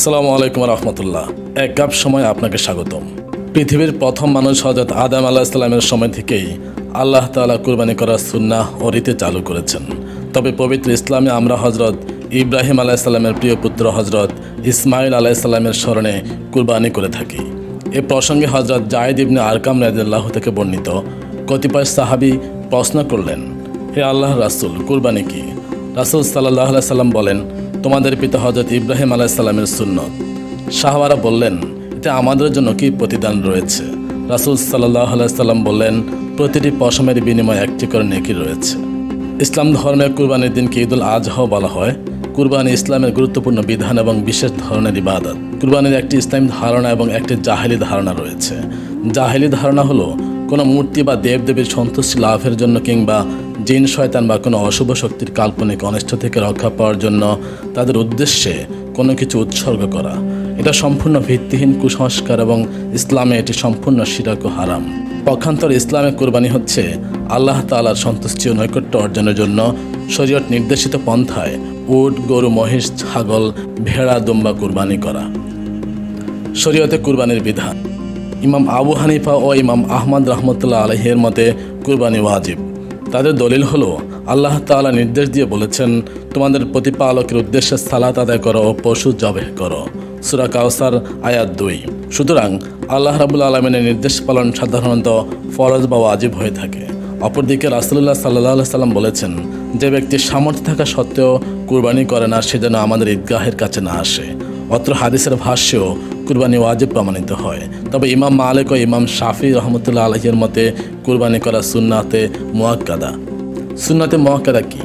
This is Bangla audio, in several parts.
আসসালামু আলাইকুম রহমতুল্লাহ। এক কাপ সময় আপনাকে স্বাগতম। পৃথিবীর প্রথম মানুষ হজরত আদাম আলাহ ইসলামের সময় থেকেই আল্লাহ তাআলা কুরবানি করার সুন্নাহ ও রীতি চালু করেছেন। তবে পবিত্র ইসলামে আমরা হজরত ইব্রাহিম আলাহ ইসলামের প্রিয় পুত্র হজরত ইসমাইল আলাহ ইসলামের স্মরণে কুরবানি করে থাকি। এ প্রসঙ্গে হজরত জায়েদ ইবনে আরকাম রাজিয়াল্লাহ থেকে বর্ণিত কতিপয় সাহাবি প্রশ্ন করলেন, হে আল্লাহ রাসূল, কুরবানি কি? রাসূল সাল্লাহ সাল্লাম বলেন তোমাদের পিতা হজরত ইব্রাহিম আলাইসাল্লামের সুন্নত। সাহাবারা বললেন, এতে আমাদের জন্য কি প্রতিদান রয়েছে? রাসূল সাল্লাহ সাল্লাম বললেন, প্রতিটি পশমের বিনিময়ে একটি করে নেকি রয়েছে। ইসলাম ধর্মের কুরবানির দিনকে ঈদুল আজহাও বলা হয়। কুরবানি ইসলামের গুরুত্বপূর্ণ বিধান এবং বিশেষ ধরনের ইবাদত। কুরবানির একটি ইসলামী ধারণা এবং একটি জাহেলি ধারণা রয়েছে। জাহেলি ধারণা হলো কোনো মূর্তি বা দেবদেবীর সন্তুষ্টি লাভের জন্য কিংবা জিন, শয়তান বা কোনো অশুভ শক্তির কাল্পনিক অনিষ্ট থেকে রক্ষা পাওয়ার জন্য তাদের উদ্দেশ্যে কোনো কিছু উৎসর্গ করা। এটা সম্পূর্ণ ভিত্তিহীন কুসংস্কার এবং ইসলামে এটি সম্পূর্ণ শিরাক ও হারাম। পক্ষান্তর ইসলামে কুরবানি হচ্ছে আল্লাহ তাআলার সন্তুষ্টি ও নৈকট্য অর্জনের জন্য শরীয়ত নির্দেশিত পন্থায় উট, গরু, মহিষ, ছাগল, ভেড়া, দুম্বা কুরবানি করা। শরীয়তে কুরবানির বিধান ইমাম আবু হানিফা ও ইমাম আহমদ রহমতুল্লাহ আলহের মতে কুরবানি ওয়াজিব। তাদের দলিল হলো, আল্লাহ তাআলা নির্দেশ দিয়ে বলেছেন, তোমাদের প্রতিপালকের উদ্দেশ্যে সালাত আদায় করো ও পশু জবেহ করো। সুরা কাউসার আয়াত দুই। সুতরাং আল্লাহ রাবুল আলমিনের নির্দেশ পালন সাধারণত ফরজ বা ওয়াজিব হয়ে থাকে। অপরদিকে রাসুল্লাহ সাল্লাহ সাল্লাম বলেছেন, যে ব্যক্তি সামর্থ্য থাকা সত্ত্বেও কুরবানি করে না, সে যেন আমাদের ঈদগাহের কাছে না আসে। অত্র হাদিসের ভাষ্যেও কুরবানি ওয়াজিব প্রমাণিত হয়। তবে ইমাম মালিক ও ইমাম শাফি রহমতুল্লাহ আলহের মতে কুরবানি করা সুন্নাতে মোয়াক্কাদা। সুন্নাতে মোয়াক্কাদা কি?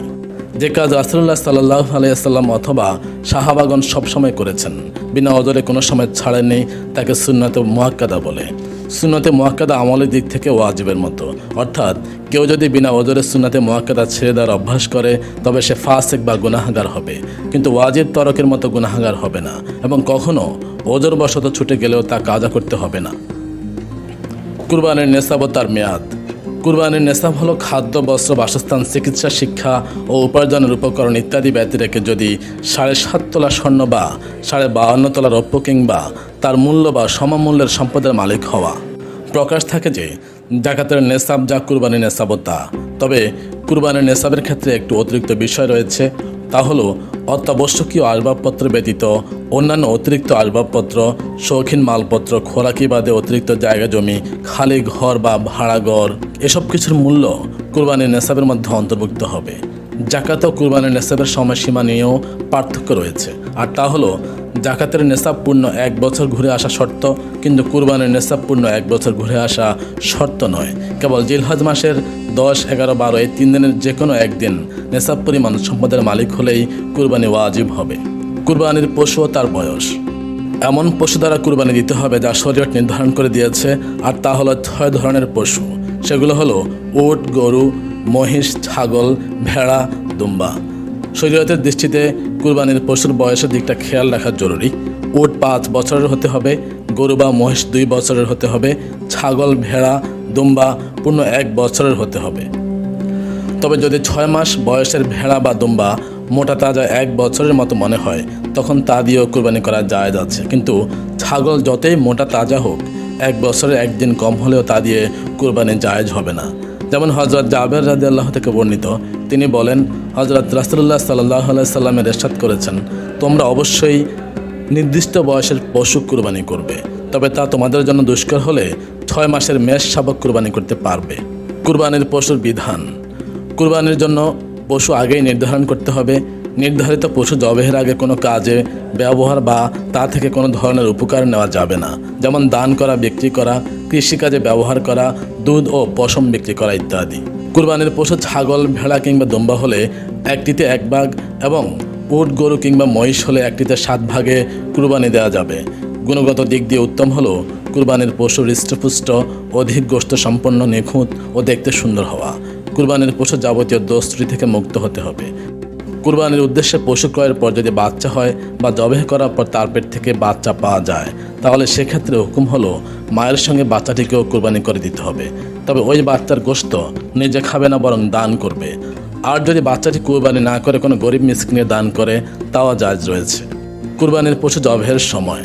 যে কাজ রাসুল্লাহ সাল্লাহ আলাইসাল্লাম অথবা সাহাবাগন সবসময় করেছেন, বিনা অদরে কোনো সময় ছাড়েননি, তাকে সুন্নাতে মোয়াক্কাদা বলে। সুন্নতে মোয়াক্কাদা আমলের দিক থেকে ওয়াজিবের মতো। অর্থাৎ কেউ যদি বিনা ওজরে সুন্নাতে মোয়াক্কাদা ছেড়ে দেওয়ার অভ্যাস করে, তবে সে ফাসেক বা গুনাহাগার হবে। কিন্তু ওয়াজিব তরকের মতো গুনাহাগার হবে না এবং কখনো ওজরবশত ছুটে গেলেও তা কাজা করতে হবে না। কুরবানের নেশাব তার মেয়াদ। কুরবানির নেশাব হলো খাদ্য, বস্ত্র, বাসস্থান, চিকিৎসা, শিক্ষা ও উপার্জনের উপকরণ ইত্যাদি ব্যতি রেখে যদি সাড়ে সাত তোলা স্বর্ণ বা সাড়ে বাহান্ন তোলা রৌপ্য কিংবা তার মূল্য বা সমমূল্যের সম্পদের মালিক হওয়া। প্রকাশ থাকে যে ডাকাতের নেশাব যা কুরবানির নেশাব তা। তবে কুরবানির নেশাবের ক্ষেত্রে একটু অতিরিক্ত বিষয় রয়েছে, তা হলো অত্যাবশ্যকীয় আসবাবপত্র ব্যতীত অন্যান্য অতিরিক্ত আসবাবপত্র, শৌখিন মালপত্র, খোরাকি বাদে অতিরিক্ত জায়গা জমি, খালি ঘর বা ভাড়া ঘর, এসব কিছুর মূল্য কুরবানির নেশাবের মধ্যে অন্তর্ভুক্ত হবে। জাকাত ও কুরবানির নেশাবের সময়সীমা নিয়েও পার্থক্য রয়েছে। আর তা হলো জাকাতের নেশাব পূর্ণ এক বছর ঘুরে আসা শর্ত, কিন্তু কুরবানির নেশাব পূর্ণ এক বছর ঘুরে আসা শর্ত নয়। কেবল জিলহজ মাসের দশ, এগারো, বারো, এই তিন দিনের যে কোনো একদিন নেশাব পরিমাণ সম্পদের মালিক হলেই কুরবানি ওয়াজিব হবে। কুরবানির পশু তার বয়স। এমন পশু দ্বারা কুরবানি দিতে হবে যা শরীয়ত নির্ধারণ করে দিয়েছে, আর তা হলো ছয় ধরনের পশু। সেগুলো হলো উট, গরু, মহিষ, ছাগল, ভেড়া, দুম্বা। শরীয়তের দৃষ্টিতে কুরবানির পশুর বয়সের দিকটা খেয়াল রাখা জরুরি। উট পাঁচ বছরের হতে হবে, গরু বা মহিষ দুই বছরের হতে হবে, ছাগল, ভেড়া, দুম্বা পূর্ণ এক বছরের হতে হবে। তবে যদি ছয় মাস বয়সের ভেড়া বা দুম্বা মোটা তাজা এক বছরের মতো মনে হয়, তখন তা দিয়েও কুরবানি করা যায় যাচ্ছে কিন্তু ছাগল যতই মোটা তাজা হোক, এক বছরের একদিন কম হলেও তা দিয়ে কুরবানি জায়েজ হবে না। যেমন হজরত জাবের রাজি আল্লাহ থেকে বর্ণিত, তিনি বলেন হজরত রাসুল্লাহ সাল্লাহ সাল্লামের এরশাদ করেছেন, তোমরা অবশ্যই নির্দিষ্ট বয়সের পশু কুরবানি করবে, তবে তা তোমাদের জন্য দুষ্কর হলে ছয় মাসের মেষ শাবক কুরবানি করতে পারবে। কুরবানির পশুর বিধান, কুরবানির জন্য পশু আগেই নির্ধারণ করতে হবে, নির্ধারিত পশু জবেহের আগে কোনো কাজে, ব্যবহার বা তা থেকে কোনো ধরনের উপকার নেওয়া যাবে না, যেমন দান করা, বিক্রি করা কৃষিকাজে ব্যবহার করা, দুধ ও পশম বিক্রি করা ইত্যাদি। কুরবানির পশু ছাগল, ভেড়া কিংবা দুম্বা হলে একটিতে এক ভাগ এবং উট, গরু কিংবা মহিষ হলে একটিতে সাত ভাগে কুরবানি দেওয়া যাবে। গুণগত দিক দিয়ে উত্তম হলো কুরবানির পশু হৃষ্টপুষ্ট, অধিক গোষ্ঠ সম্পন্ন, নিখুঁত ও দেখতে সুন্দর হওয়া। কুরবানির পশু যাবতীয় দোস্ত্রী থেকে মুক্ত হতে হবে। কুরবানির উদ্দেশ্যে পশু ক্রয়ের পর যদি বাচ্চা হয় বা জবেহ করার পর তার পেট থেকে বাচ্চা পাওয়া যায়। তাহলে সেক্ষেত্রে হুকুম হলো, মায়ের সঙ্গে বাচ্চাটিকেও কুরবানি করে দিতে হবে। তবে ওই বাচ্চার গোস্ত নিজে খাবে না, বরং দান করবে। আর যদি বাচ্চাটি কুরবানি না করে কোনো গরিব মিসকিনে দান করে, তাও জায়জ রয়েছে। কুরবানির পশু জবেহের সময়।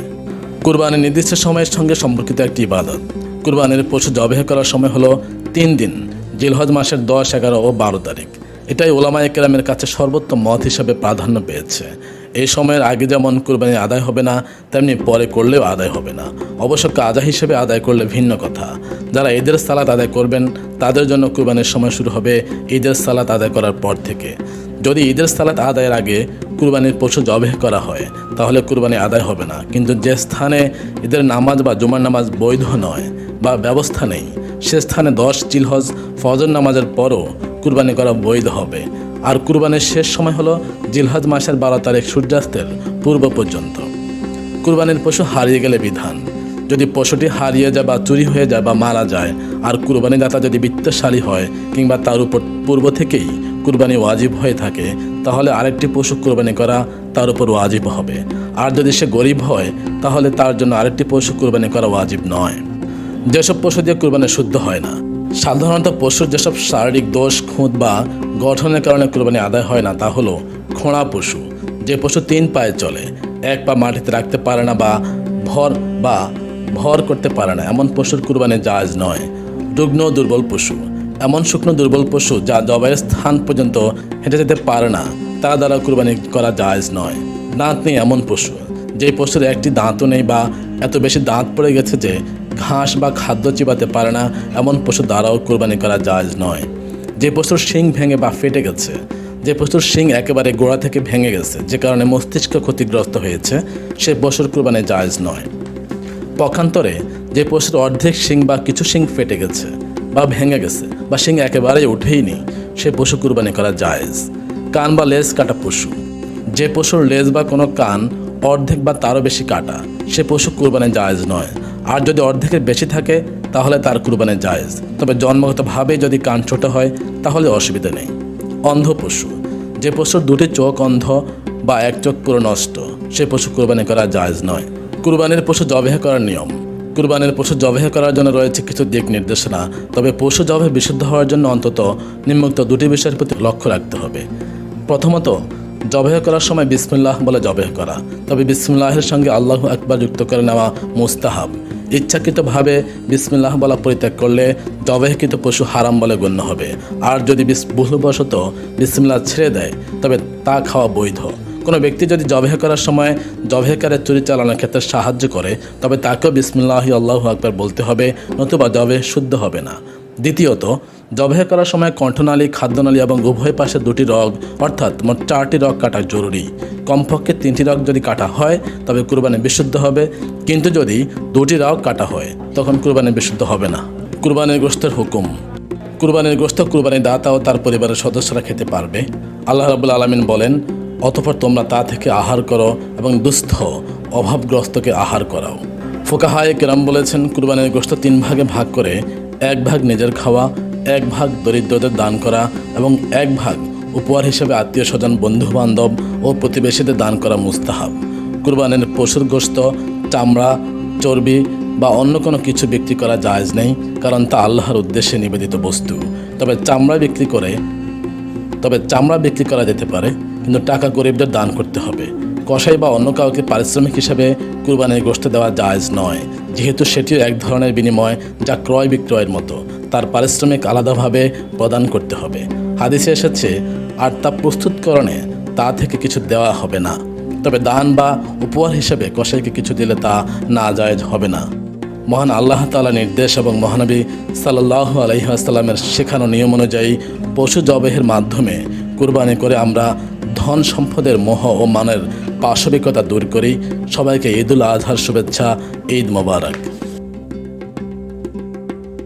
কুরবানির নির্দিষ্ট সময়ের সঙ্গে সম্পর্কিত একটি ইবাদত। কুরবানির পশু জবেহ করার সময় হলো তিন দিন, জিলহজ মাসের দশ, এগারো ও বারো তারিখ। এটাই ওলামা একরামের কাছে সর্বোত্তম মত হিসাবে প্রাধান্য পেয়েছে। এই সময়ের আগে যেমন কুরবানি আদায় হবে না, তেমনি পরে করলেও আদায় হবে না। অবশ্য কাজা হিসেবে আদায় করলে ভিন্ন কথা। যারা ঈদের সালাত আদায় করবেন, তাদের জন্য কুরবানির সময় শুরু হবে ঈদের সালাত আদায় করার পর থেকে। যদি ঈদের সালাত আদায়ের আগে কুরবানির পশু জবেহ করা হয়, তাহলে কুরবানি আদায় হবে না। কিন্তু যে স্থানে ঈদের নামাজ বা জুমার নামাজ বৈধ নয় বা ব্যবস্থা নেই, সে স্থানে দশ, চিলহজ, ফজর নামাজের পরও কুরবানি করা বৈধ হবে। আর কুরবানের শেষ সময় হলো জিলহজ মাসের বারো তারিখ সূর্যাস্তের পূর্ব পর্যন্ত। কুরবানির পশু হারিয়ে গেলে বিধান। যদি পশুটি হারিয়ে যায় বা চুরি হয়ে যায় বা মারা যায়, আর কুরবানিদাতা যদি বিত্তশালী হয় কিংবা তার উপর পূর্ব থেকেই কুরবানি ওয়াজিব হয়ে থাকে, তাহলে আরেকটি পশু কুরবানি করা তার উপর ওয়াজিব হবে। আর যদি সে গরিব হয়, তাহলে তার জন্য আরেকটি পশু কুরবানি করা ওয়াজিব নয়। যেসব পশু দিয়ে কুরবানি শুদ্ধ হয় না সাধারণত পশুর যেসব শারীরিক দোষ, খুঁত বা গঠনের কারণে কুরবানি আদায় হয় না, তা হলো খোঁড়া পশু। যে পশু তিন পায়ে চলে, এক পা মাটিতে রাখতে পারে না বা ভর বা ভর করতে পারে না, এমন পশুর কুরবানি জায়জ নয়। রুগ্ন দুর্বল পশু। এমন শুকনো দুর্বল পশু যা জবাইয়ের স্থান পর্যন্ত হেঁটে যেতে পারে না, তা দ্বারা কুরবানি করা জায়জ নয়। দাঁত নেই এমন পশু। যে পশুর একটি দাঁতও নেই বা এত বেশি দাঁত পড়ে গেছে যে ঘাস বা খাদ্য চিবাতে পারে না, এমন পশু দ্বারাও কোরবানি করা জায়জ নয়। যে পশুর শিং ভেঙে বা ফেটে গেছে, যে পশুর শিং একেবারে গোড়া থেকে ভেঙে গেছে, যে কারণে মস্তিষ্ক ক্ষতিগ্রস্ত হয়েছে, সে পশুর কোরবানি জায়জ নয়। পক্ষান্তরে, যে পশুর অর্ধেক শিং বা কিছু শিং ফেটে গেছে বা ভেঙে গেছে বা শিং একেবারেই উঠেই নি সে পশু কুরবানি করা জায়েজ। কান বা লেজ কাটা পশু। যে পশুর লেজ বা কোনো কান অর্ধেক বা তারও বেশি কাটা, সে পশু কুরবানি জায়েজ নয়। আর যদি অর্ধেকের বেশি থাকে, তাহলে তার কুরবানি জায়েজ। তবে জন্মগতভাবে যদি কান ছোট হয়, তাহলে অসুবিধা নেই। অন্ধ পশু। যে পশুর দুটি চোখ অন্ধ বা এক চোখ পুরো নষ্ট, সে পশু কুরবানি করা জায়েজ নয়। কুরবানির পশু জবেহ করার নিয়ম। কুরবানির পশু জবেহ করার জন্য রয়েছে কিছু দিক নির্দেশনা। তবে পশু জবে বিশুদ্ধ হওয়ার জন্য অন্তত নিম্নোক্ত দুটি বিষয়ের প্রতি লক্ষ্য রাখতে হবে। প্রথমত জবেহ করার সময় বিসমিল্লাহ বলে জবেহ করা। তবে বিসমিল্লাহের সঙ্গে আল্লাহ একবার যুক্ত করে নেওয়া মুস্তাহাব। ইচ্ছাকৃতভাবে বিসমিল্লাহ বলা পরিত্যাগ করলে জবেহকৃত পশু হারাম বলে গণ্য হবে। আর যদি ভুলবশত বিসমিল্লাহ ছেড়ে দেয়, তবে তা খাওয়া বৈধ। কোনো ব্যক্তি যদি জবেহ করার সময় জবেহকারের চুরি চালানোর ক্ষেত্রে সাহায্য করে, তবে তাকেও বিসমিল্লাহ আল্লাহ আকবার বলতে হবে, নতুবা জবেহ শুদ্ধ হবে না। দ্বিতীয়ত জবেহ করার সময় কণ্ঠনালী, খাদ্যনালী এবং উভয় পাশে দুটি রগ, অর্থাৎ মোট চারটি রগ কাটা জরুরি। কমপক্ষে তিনটি রগ যদি কাটা হয়, তবে কুরবানি বিশুদ্ধ হবে। কিন্তু যদি দুটি রগ কাটা হয়, তখন কুরবানি বিশুদ্ধ হবে না। কুরবানির গোষ্ঠের হুকুম। কুরবানির গোষ্ঠ কুরবানির দাতা ও তার পরিবারের সদস্যরা খেতে পারবে। আল্লাহ রাবুল আলমিন বলেন, অতপর তোমরা তা থেকে আহার করো এবং দুস্থ, অভাবগ্রস্তকে আহার করাও। ফোকাহায় কেরাম বলেছেন, কুরবানির গোষ্ঠ তিন ভাগে ভাগ করে এক ভাগ নিজের খাওয়া এক ভাগ দরিদ্রদের দান করা এবং এক ভাগ উপহার হিসেবে আত্মীয় স্বজন বন্ধু বান্ধব ও প্রতিবেশীদের দান করা মুস্তাহাব। কুরবানের পশুর গোস্ত চামড়া, চর্বি বা অন্য কোনো কিছু বিক্রি করা জায়েজ নেই, কারণ তা আল্লাহর উদ্দেশ্যে নিবেদিত বস্তু। তবে চামড়া বিক্রি করে তবে চামড়া বিক্রি করা যেতে পারে, কিন্তু টাকা গরিবদের দান করতে হবে। কসাই বা অন্য কাউকে পারিশ্রমিক হিসাবে কুরবানির গোষ্ঠ দেওয়া জায়েজ নয়, যেহেতু সেটিও এক ধরনের বিনিময় যা ক্রয় বিক্রয়ের মতো। তার পারিশ্রমিক আলাদাভাবে প্রদান করতে হবে। হাদিসে এসেছে, আর তা প্রস্তুতকরণে তা থেকে কিছু দেওয়া হবে না। তবে দান বা উপহার হিসেবে কসাইকে কিছু দিলে তা না জায়েজ হবে না। মহান আল্লাহ তালা নির্দেশ এবং মহানবী সাল্লাহ আলহিহাস্লামের শেখানো নিয়ম অনুযায়ী পশু জবেহের মাধ্যমে কুরবানি করে আমরা ধন সম্পদের মোহ ও মানের পাশবিকতা দূর করি। সবাইকে ঈদুল আজহার শুভেচ্ছা, ঈদ মোবারক।